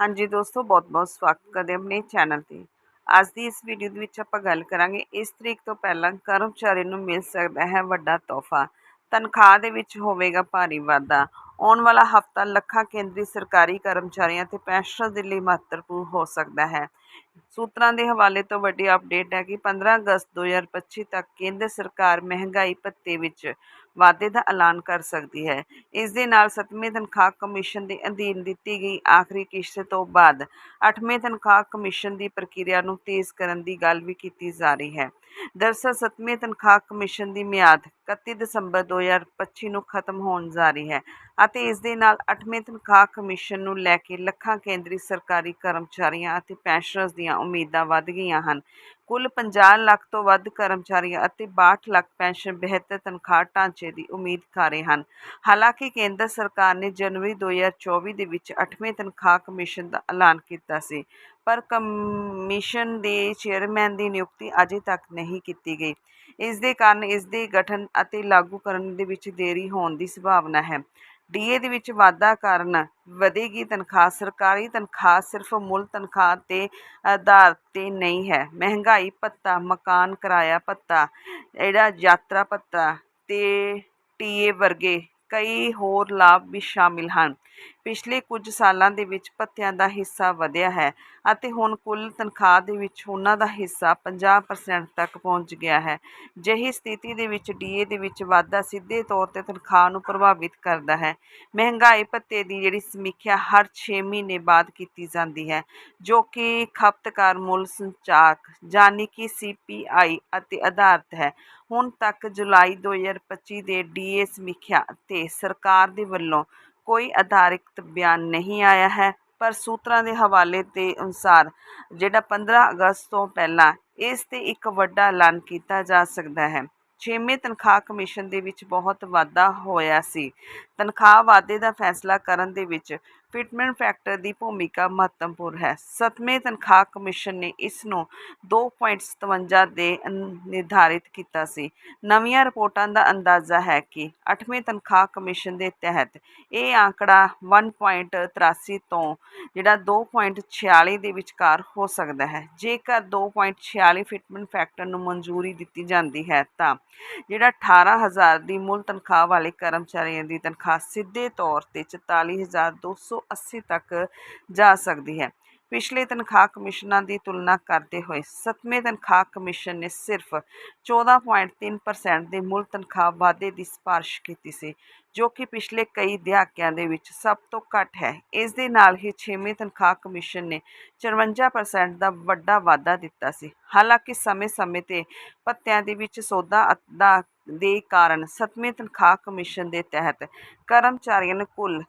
ਹਾਂਜੀ ਦੋਸਤੋ, ਬਹੁਤ-ਬਹੁਤ ਸਵਾਗਤ ਕਰਦੇ ਆਪਣੇ ਚੈਨਲ ਤੇ। ਅੱਜ ਦੀ ਇਸ ਵੀਡੀਓ ਦੇ ਵਿੱਚ ਆਪਾਂ ਗੱਲ ਕਰਾਂਗੇ, ਇਸ ਤਰੀਕ ਤੋਂ ਪਹਿਲਾਂ ਕਰਮਚਾਰੀ ਨੂੰ ਮਿਲ ਸਕਦਾ ਹੈ ਵੱਡਾ ਤੋਹਫਾ। ਤਨਖਾਹ ਦੇ ਵਿੱਚ ਹੋਵੇਗਾ ਭਾਰੀ ਵਾਧਾ। ਆਉਣ ਵਾਲਾ ਹਫਤਾ ਲੱਖਾਂ ਕੇਂਦਰੀ ਸਰਕਾਰੀ ਕਰਮਚਾਰੀਆਂ ਤੇ ਪੈਨਸ਼ਨਰ ਦੇ ਲਈ ਮਹੱਤਵਪੂਰਨ ਹੋ ਸਕਦਾ ਹੈ। ਸੂਤਰਾਂ ਦੇ ਹਵਾਲੇ ਤੋਂ ਵੱਡੀ ਅਪਡੇਟ ਹੈ ਕਿ 15 ਅਗਸਤ 2025 ਤੱਕ ਕੇਂਦਰ ਸਰਕਾਰ ਮਹਿੰਗਾਈ ਭੱਤੇ ਵਿੱਚ ਵਾਧੇ ਦਾ ਐਲਾਨ ਕਰ ਸਕਦੀ ਹੈ। ਇਸ ਦੇ ਨਾਲ 7ਵੇਂ ਤਨਖਾਹ ਕਮਿਸ਼ਨ ਦੇ ਅਧੀਨ ਦਿੱਤੀ ਗਈ ਆਖਰੀ ਕਿਸ਼ਤ ਤੋਂ ਬਾਅਦ 8ਵੇਂ ਤਨਖਾਹ ਕਮਿਸ਼ਨ ਦੀ ਪ੍ਰਕਿਰਿਆ ਨੂੰ ਤੇਜ਼ ਕਰਨ ਦੀ ਗੱਲ ਵੀ ਕੀਤੀ ਜਾ ਰਹੀ ਹੈ। ਦਰਅਸਲ 7ਵੇਂ ਤਨਖਾਹ ਕਮਿਸ਼ਨ ਦੀ ਮਿਆਦ 31 ਦਸੰਬਰ 2025 ਨੂੰ ਖਤਮ ਹੋਣ ਜਾ ਰਹੀ ਹੈ ਅਤੇ ਇਸ ਦੇ ਨਾਲ 8ਵੇਂ ਤਨਖਾਹ ਕਮਿਸ਼ਨ ਨੂੰ ਲੈ ਕੇ ਲੱਖਾਂ ਕੇਂਦਰੀ ਸਰਕਾਰੀ ਕਰਮਚਾਰੀਆਂ ਅਤੇ ਪੈਨਸ਼ਨਰਸ ਦੀਆਂ ਉਮੀਦਾਂ ਵੱਧ ਗਈਆਂ ਹਨ। ਕੁੱਲ 50 ਲੱਖ ਤੋਂ ਵੱਧ ਕਰਮਚਾਰੀਆਂ ਅਤੇ 62 ਲੱਖ ਪੈਨਸ਼ਨ ਬਿਹਤਰ ਤਨਖਾਹ ਢਾਂਚੇ ਦੀ ਉਮੀਦ ਕਰ ਰਹੇ ਹਨ। ਹਾਲਾਂਕਿ ਕੇਂਦਰ ਸਰਕਾਰ ਨੇ ਜਨਵਰੀ 2024 ਦੇ ਵਿੱਚ 8ਵੇਂ ਤਨਖਾਹ ਕਮਿਸ਼ਨ ਦਾ ਐਲਾਨ ਕੀਤਾ ਸੀ, ਪਰ ਕਮਿਸ਼ਨ ਦੇ ਚੇਅਰਮੈਨ ਦੀ ਨਿਯੁਕਤੀ ਅਜੇ ਤੱਕ ਨਹੀਂ ਕੀਤੀ ਗਈ। ਇਸ ਦੇ ਕਾਰਨ ਇਸ ਦੇ ਗਠਨ ਅਤੇ ਲਾਗੂ ਕਰਨ ਦੇ ਵਿੱਚ ਦੇਰੀ ਹੋਣ ਦੀ ਸੰਭਾਵਨਾ ਹੈ। ਡੀਏ ਦੇ ਵਿੱਚ ਵਾਧਾ ਕਾਰਨ ਵਧੇਗੀ ਤਨਖਾਹ, ਸਰਕਾਰੀ ਤਨਖਾਹ ਸਿਰਫ ਮੁੱਲ ਤਨਖਾਹ ਤੇ ਆਧਾਰ ਤੇ ਨਹੀਂ ਹੈ। ਮਹਿੰਗਾਈ ਭੱਤਾ, ਮਕਾਨ ਕਿਰਾਇਆ ਭੱਤਾ, ਜਿਹੜਾ ਯਾਤਰਾ ਭੱਤਾ ਤੇ ਟੀਏ ਵਰਗੇ ਕਈ ਹੋਰ ਲਾਭ ਵੀ ਸ਼ਾਮਿਲ ਹਨ। ਪਿਛਲੇ ਕੁਝ ਸਾਲਾਂ ਦੇ ਵਿੱਚ ਭੱਤਿਆਂ ਦਾ ਹਿੱਸਾ ਵਧਿਆ ਹੈ ਅਤੇ ਹੁਣ ਕੁੱਲ ਤਨਖਾਹ ਦੇ ਵਿੱਚ ਉਹਨਾਂ ਦਾ ਹਿੱਸਾ 50% ਤੱਕ ਪਹੁੰਚ ਗਿਆ ਹੈ। ਜਿਹੀ ਸਥਿਤੀ ਦੇ ਵਿੱਚ ਡੀਏ ਦੇ ਵਿੱਚ ਵਾਧਾ ਸਿੱਧੇ ਤੌਰ ਤੇ ਤਨਖਾਹ ਨੂੰ ਪ੍ਰਭਾਵਿਤ ਕਰਦਾ ਹੈ। ਮਹਿੰਗਾਈ ਭੱਤੇ ਦੀ ਜਿਹੜੀ ਸਮੀਖਿਆ ਹਰ 6 ਮਹੀਨੇ ਬਾਅਦ ਕੀਤੀ ਜਾਂਦੀ ਹੈ, ਜੋ ਕਿ ਖਪਤਕਾਰ ਮੁੱਲ ਸੰਚਾਰਕ ਯਾਨੀ ਕਿ ਸੀਪੀਆਈ ਅਤੇ ਆਧਾਰਿਤ ਹੈ। ਹੁਣ ਤੱਕ ਜੁਲਾਈ 2025 ਦੇ ਡੀਏ ਸਮੀਖਿਆ ਤੇ ਸਰਕਾਰ ਦੇ ਵੱਲੋਂ ਕੋਈ ਆਧਾਰਿਤ ਬਿਆਨ ਨਹੀਂ ਆਇਆ ਹੈ, ਪਰ ਸੂਤਰਾਂ ਦੇ ਹਵਾਲੇ ਦੇ ਅਨੁਸਾਰ ਜਿਹੜਾ 15 ਅਗਸਤ ਤੋਂ ਪਹਿਲਾਂ ਇਸ ਤੇ ਇੱਕ ਵੱਡਾ ਐਲਾਨ ਕੀਤਾ ਜਾ ਸਕਦਾ ਹੈ। ਛੇਵੇਂ ਤਨਖਾਹ ਕਮਿਸ਼ਨ ਦੇ ਵਿੱਚ ਬਹੁਤ ਵਾਧਾ ਹੋਇਆ ਸੀ। ਤਨਖਾਹ ਵਾਧੇ ਦਾ ਫੈਸਲਾ ਕਰਨ ਦੇ ਵਿੱਚ ਫਿਟਮੈਂਟ ਫੈਕਟਰ ਦੀ ਭੂਮਿਕਾ ਮਹੱਤਵਪੂਰਨ ਹੈ। ਸੱਤਵੇਂ ਤਨਖਾਹ ਕਮਿਸ਼ਨ ਨੇ ਇਸ ਨੂੰ 2.57 ਦੇ ਨਿਰਧਾਰਿਤ ਕੀਤਾ ਸੀ। ਨਵੀਆਂ ਰਿਪੋਰਟਾਂ ਦਾ ਅੰਦਾਜ਼ਾ ਹੈ ਕਿ 8ਵੇਂ ਤਨਖਾਹ ਕਮਿਸ਼ਨ ਦੇ ਤਹਿਤ ਇਹ ਆંકੜਾ 1.83 ਤੋਂ ਜਿਹੜਾ 2.46 ਦੇ ਵਿਚਕਾਰ ਹੋ ਸਕਦਾ ਹੈ। ਜੇਕਰ 2.46 ਫਿਟਮੈਂਟ ਫੈਕਟਰ ਨੂੰ ਮਨਜ਼ੂਰੀ ਦਿੱਤੀ ਜਾਂਦੀ ਹੈ ਤਾਂ ਜਿਹੜਾ 18000 ਦੀ ਮੁੱਲ ਤਨਖਾਹ ਵਾਲੇ ਕਰਮਚਾਰੀਆਂ ਦੀ ਤਨਖਾਹ ਸਿੱਧੇ ਤੌਰ ਤੇ 44280 ਤੱਕ ਜਾ ਸਕਦੀ ਹੈ। ਪਿਛਲੇ ਤਨਖਾਹ ਕਮਿਸ਼ਨਾਂ ਦੀ ਤੁਲਨਾ ਕਰਦੇ ਹੋਏ 7ਵੇਂ ਤਨਖਾਹ ਕਮਿਸ਼ਨ ਨੇ ਸਿਰਫ 14.3% ਦੇ ਮੁੱਲ ਤਨਖਾਹ ਵਾਧੇ ਦੀ ਸਿਫਾਰਿਸ਼ ਕੀਤੀ ਸੀ, ਜੋ ਕਿ ਪਿਛਲੇ ਕਈ ਦਹਾਕਿਆਂ ਦੇ ਵਿੱਚ ਸਭ ਤੋਂ ਘੱਟ ਹੈ। ਇਸ ਦੇ ਨਾਲ ਹੀ 6ਵੇਂ ਤਨਖਾਹ ਕਮਿਸ਼ਨ ਨੇ 54% ਦਾ ਵੱਡਾ ਵਾਧਾ ਦਿੱਤਾ ਸੀ। ਹਾਲਾਂਕਿ ਸਮੇਂ-ਸਮੇਂ ਤੇ ਭੱਤਿਆਂ ਦੇ ਵਿੱਚ ਸੌਦਾ ਦਾ ਦੇ ਕਾਰਨ 7ਵੇਂ ਤਨਖਾਹ ਕਮਿਸ਼ਨ ਦੇ ਤਹਿਤ ਕਰਮਚਾਰੀਆਂ ਨੂੰ ਕੁੱਲ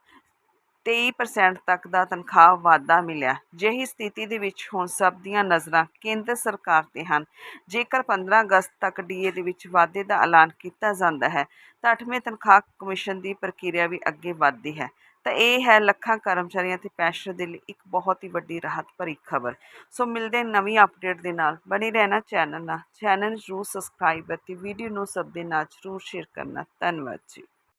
23% ਤੱਕ ਦਾ ਤਨਖਾਹ ਵਾਧਾ ਮਿਲਿਆ। ਜਿਹੀ ਸਥਿਤੀ ਦੇ ਵਿੱਚ ਹੁਣ ਸਭ ਦੀਆਂ ਨਜ਼ਰਾਂ ਕੇਂਦਰ ਸਰਕਾਰ ਤੇ ਹਨ। ਜੇਕਰ 15 ਅਗਸਤ ਤੱਕ ਡੀਏ ਦੇ ਵਿੱਚ ਵਾਧੇ ਦਾ ਐਲਾਨ ਕੀਤਾ ਜਾਂਦਾ ਹੈ, ਤਾਂ 8ਵੇਂ ਤਨਖਾਹ ਕਮਿਸ਼ਨ ਦੀ ਪ੍ਰਕਿਰਿਆ ਵੀ ਅੱਗੇ ਵਧਦੀ ਹੈ। ਤਾਂ ਇਹ ਹੈ ਲੱਖਾਂ ਕਰਮਚਾਰੀਆਂ ਤੇ ਪੈਨਸ਼ਨ ਦੇ ਲਈ ਇੱਕ ਬਹੁਤ ਹੀ ਵੱਡੀ ਰਾਹਤ ਭਰੀ ਖਬਰ। ਸੋ ਮਿਲਦੇ ਨਵੀਂ ਅਪਡੇਟ ਦੇ ਨਾਲ। ਬਣੇ ਰਹਿਣਾ ਚੈਨਲ ਨਾਲ। ਚੈਨਲ ਨੂੰ ਜ਼ਰੂਰ ਸਬਸਕ੍ਰਾਈਬ ਅਤੇ ਵੀਡੀਓ ਨੂੰ ਸਭ ਦੇ ਨਾਲ ਜ਼ਰੂਰ ਸ਼ੇਅਰ ਕਰਨਾ। ਧੰਨਵਾਦ ਜੀ।